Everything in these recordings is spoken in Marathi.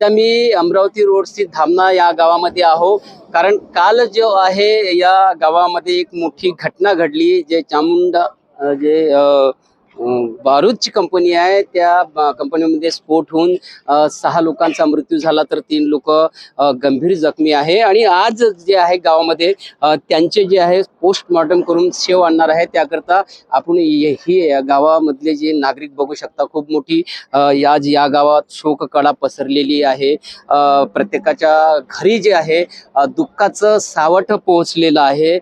सध्या मी अमरावती रोड स्थित धामणा या गावामध्ये आहो. कारण काल जो आहे या गावामध्ये एक मोठी घटना घडली जे चामुंडा जे बारूदची कंपनी आहे. त्या कंपनीमध्ये स्फोट होऊन सहा लोकांचा मृत्यू झाला तर तीन लोक गंभीर जखमी आहे. आणि आज जे आहे गावामध्ये त्यांचे जे आहे पोस्टमॉर्टम करून सेव आणणार आहे. त्याकरता आपण ही गावामधले जे नागरिक बघू शकता खूप मोठी आज या गावात शोककळा पसरलेली आहे. प्रत्येकाच्या घरी जे आहे दुःखाचं सावट पोहोचलेलं आहे.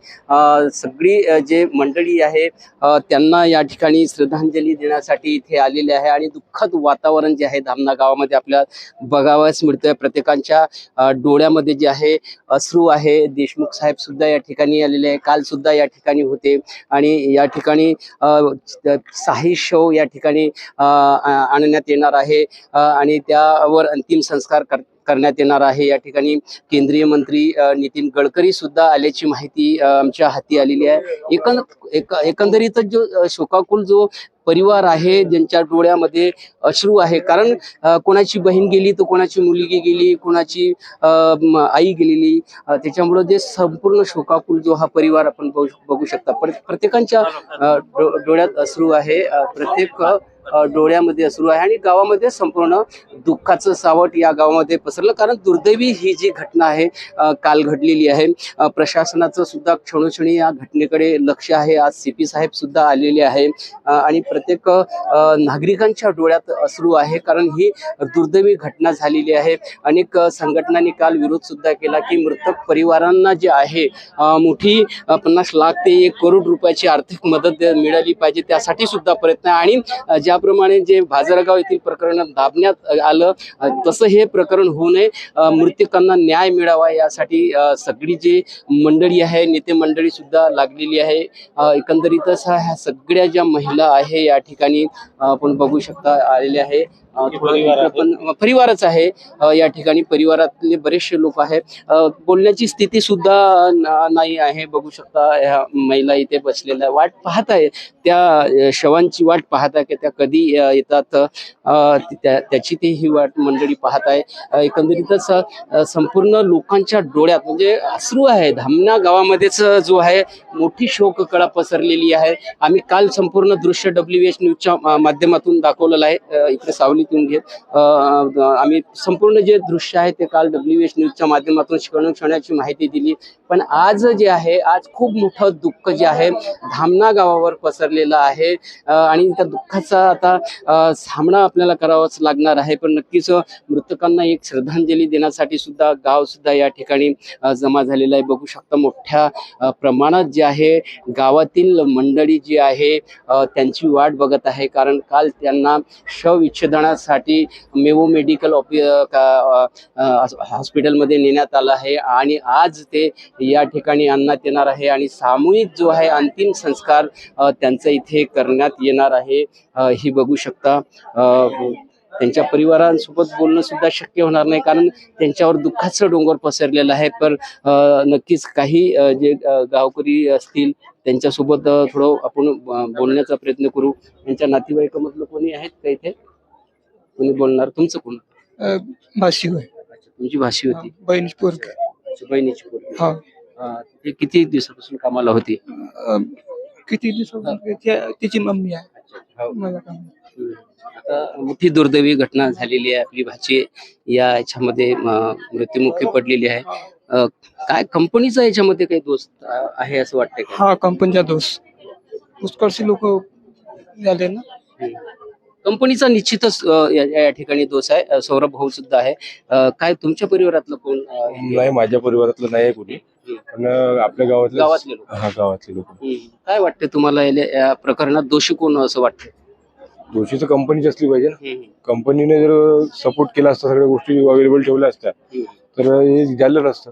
सगळी जे मंडळी आहे त्यांना या ठिकाणी श्रद्धा श्रद्धांजली देण्यासाठी इथे आलेले आहे आणि दुःखद वातावरण जे आहे धामणा गावामध्ये आपल्या बघावयास मिळतंय. प्रत्येकांच्या डोळ्यामध्ये जे आहे अश्रू आहे. देशमुख साहेब सुद्धा या ठिकाणी आलेले आहे. काल सुद्धा या ठिकाणी होते आणि या ठिकाणी साही शो या ठिकाणी अ, आणण्यात येणार आहे. आणि त्यावर अंतिम संस्कार कर करण्यात येणार आहे. या ठिकाणी केंद्रीय मंत्री नितीन गडकरी सुद्धा आल्याची माहिती आमच्या हाती आलेली आहे. एकंद एक एकंदरीतच जो शोकाकुल जो परिवार आहे ज्यांच्या डोळ्यामध्ये अश्रू आहे कारण कोणाची बहीण गेली तर कोणाची मुलगी गेली कोणाची आई गेलेली त्याच्यामुळं जे संपूर्ण शोकाकुल जो हा परिवार आपण बघू बघू शकता. प्रत्येकांच्या डोळ्यात अश्रू आहे. प्रत्येक डोळ्यामध्ये अश्रू आहे आणि गावामध्ये संपूर्ण दुःखाचं सावट या गावामध्ये पसरलं. कारण दुर्दैवी ही जी घटना आहे काल घडलेली आहे. प्रशासनाचं सुद्धा क्षणोक्षणी या घटनेकडे लक्ष आहे. आज सी पी साहेब सुद्धा आलेले आहे. आणि प्रत्येक नागरिकांच्या डोळ्यात अश्रू आहे. कारण ही दुर्दैवी घटना झालेली आहे. अनेक संघटनांनी काल विरोध सुद्धा केला की मृतक परिवारांना जे आहे मोठी पन्नास लाख ते एक करोड रुपयाची आर्थिक मदत मिळाली पाहिजे. त्यासाठी सुद्धा प्रयत्न आणि ज्या ज्याप्रमाणे जे भाजरगाव येथील प्रकरण दाबण्यात आलं तसं हे प्रकरण होऊ नये. अ, मृतकांना न्याय मिळावा यासाठी सगळी जी मंडळी आहे नेते मंडळी सुद्धा लागलेली आहे. एकंदरीतच ह्या सगळ्या ज्या महिला आहे या ठिकाणी आपण बघू शकता आलेल्या आहे. पण परिवारच आहे या ठिकाणी. परिवारातले बरेचसे लोक आहेत. बोलण्याची स्थिती सुद्धा नाही आहे. बघू शकता ह्या महिला इथे बसलेल्या वाट पाहत आहे. त्या शवांची वाट पाहत आहे की त्या कधी येतात. त्याची ती ही वाट मंडळी पाहत आहे. एकंदरीतच संपूर्ण लोकांच्या डोळ्यात म्हणजे अश्रू आहे. धामणा गावामध्येच जो आहे मोठी शोककळा पसरलेली आहे. आम्ही काल संपूर्ण दृश्य डब्ल्यू एच न्यूजच्या माध्यमातून दाखवलेलं आहे. इकडे सावलीत येऊन घेत. आम्ही संपूर्ण जे दृश्य आहे ते काल डब्ल्यू एच न्यूजच्या माध्यमातून क्षणोक्षणाची माहिती दिली. पण आज जे आहे आज खूप मोठं दुःख जे आहे धामणा गावावर पसरलेलं आहे. आणि त्या दुःखाचा आता सामना आपल्याला करावाच लागणार आहे. पण नक्कीच मृतकांना एक श्रद्धांजली देण्यासाठी सुद्धा गाव सुद्धा या ठिकाणी जमा झालेला आहे. बघू शकता मोठ्या प्रमाणात जे आहे गावातील मंडळी जी आहे त्यांची वाट बघत आहे. कारण काल त्यांना साठी मेवो मेडिकल ऑफि का- हॉस्पिटलमध्ये नेण्यात आलं आहे आणि आज ते या ठिकाणी आणण्यात येणार आहे आणि सामूहिक जो आहे अंतिम संस्कार त्यांचा इथे करण्यात येणार आहे. ही बघू शकता. त्यांच्या परिवारांसोबत बोलणं सुद्धा शक्य होणार नाही कारण त्यांच्यावर दुःखाचं डोंगर पसरलेलं आहे. पण नक्कीच काही जे गावकरी असतील त्यांच्यासोबत थोडं आपण बोलण्याचा प्रयत्न करू. त्यांच्या नातेवाईकामधलं कोणी आहेत का इथे? कोणी बोलणार? तुमचं कोण? भाषी होय. तुमची भाषी होती? बहिणीची पोरगी. बहिणीची पोरगी. हा. अ, ते किती दिवसापासून कामाला होती? अं, किती दिवस तिची मम्मी आहे. हो. मला काम हम्म. आता मोठी दुर्दैवी घटना झालेली आहे. आपली भाची या याच्यामध्ये अ, मृत्युमुखी पडलेली आहे. अ, काय कंपनीचा याच्यामध्ये काही दोष अ, आहे असं वाटतंय का? हा कंपनीचा दोष. पुष्कळशी लोक झाले ना. कंपनीचा निश्चितच या ठिकाणी दोष आहे सौरभ भाऊ सुद्धा आहे काय तुमच्या परिवारातलं कोण नाही माझ्या परिवारातलं नाही आहे कोणी पण आपल्या गावातले गावातले लोक. हा गावातले लोक. काय वाटतं तुम्हाला या- प्रकरणात दोषी कोण असं वाटतं दोषी तर कंपनीची असली पाहिजे ना. कंपनीने जर सपोर्ट केला असता सगळ्या गोष्टी अवेलेबल ठेवल्या असत्या. तर हे झालं नसतं.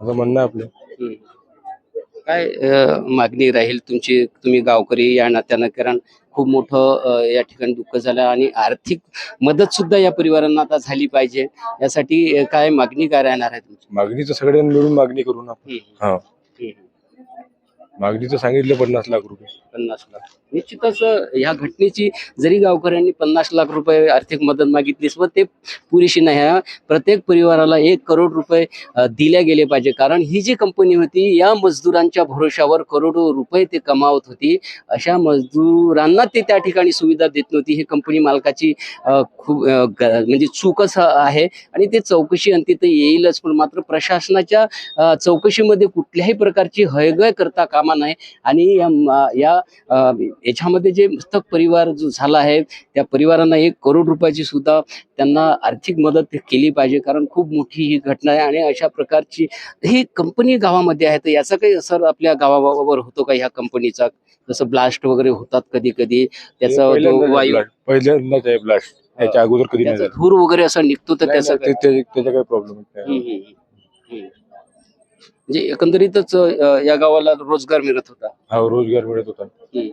असं म्हणणं आपलं. काय मागणी राहील तुमची तुम्ही गावकरी या नात्यानं? कारण खूप मोठं या ठिकाणी दुःख झालं आणि आर्थिक मदत सुद्धा या परिवारांना आता झाली पाहिजे. यासाठी काय मागणी काय राहणार आहे तुमची? मागणी तर सगळ्यांनी मिळून मागणी करू ना. हा. मागणी तर सांगितलं पन्नास लाख रुपये. पन्नास लाख. निश्चितच ह्या घटनेची जरी गावकऱ्यांनी पन्नास लाख रुपये आर्थिक मदत मागितलीस व ते पुरेशी नाही. प्रत्येक परिवाराला एक करोड रुपये दिल्या गेले पाहिजे. कारण ही जी कंपनी होती या मजदुरांच्या भरोशावर करोडो रुपये ते कमावत होती. अशा मजदुरांना ते त्या ठिकाणी सुविधा देत नव्हती. ही कंपनी मालकाची खूप म्हणजे चूकच आहे आणि ते चौकशी अंती तर येईलच. पण मात्र प्रशासनाच्या चौकशीमध्ये कुठल्याही प्रकारची हयगय करता कामा नये. आणि या या याच्यामध्ये जे मृतक परिवार जो झाला आहे त्या परिवारांना एक करोड रुपयाची सुद्धा त्यांना आर्थिक मदत केली पाहिजे कारण खूप मोठी ही घटना आहे आणि अशा प्रकारची ही कंपनी गावामध्ये आहे तर याचा काही असर आपल्या गावावर होतो का ह्या कंपनीचा जसं ब्लास्ट वगैरे होतात कधी कधी त्याचा वायू. पहिल्यांदाच आहे ब्लास्ट याच्या अगोदर कधी नाही त्याचा झालं. धूर वगैरे असा निघतो तर नाही, त्याचा नाही, ते- ते- त्याचा काही प्रॉब्लेम हम्म, हम्म, हम्म. म्हणजे एकंदरीतच अ, या गावाला रोजगार मिळत होता हा रोजगार मिळत होता हम्म.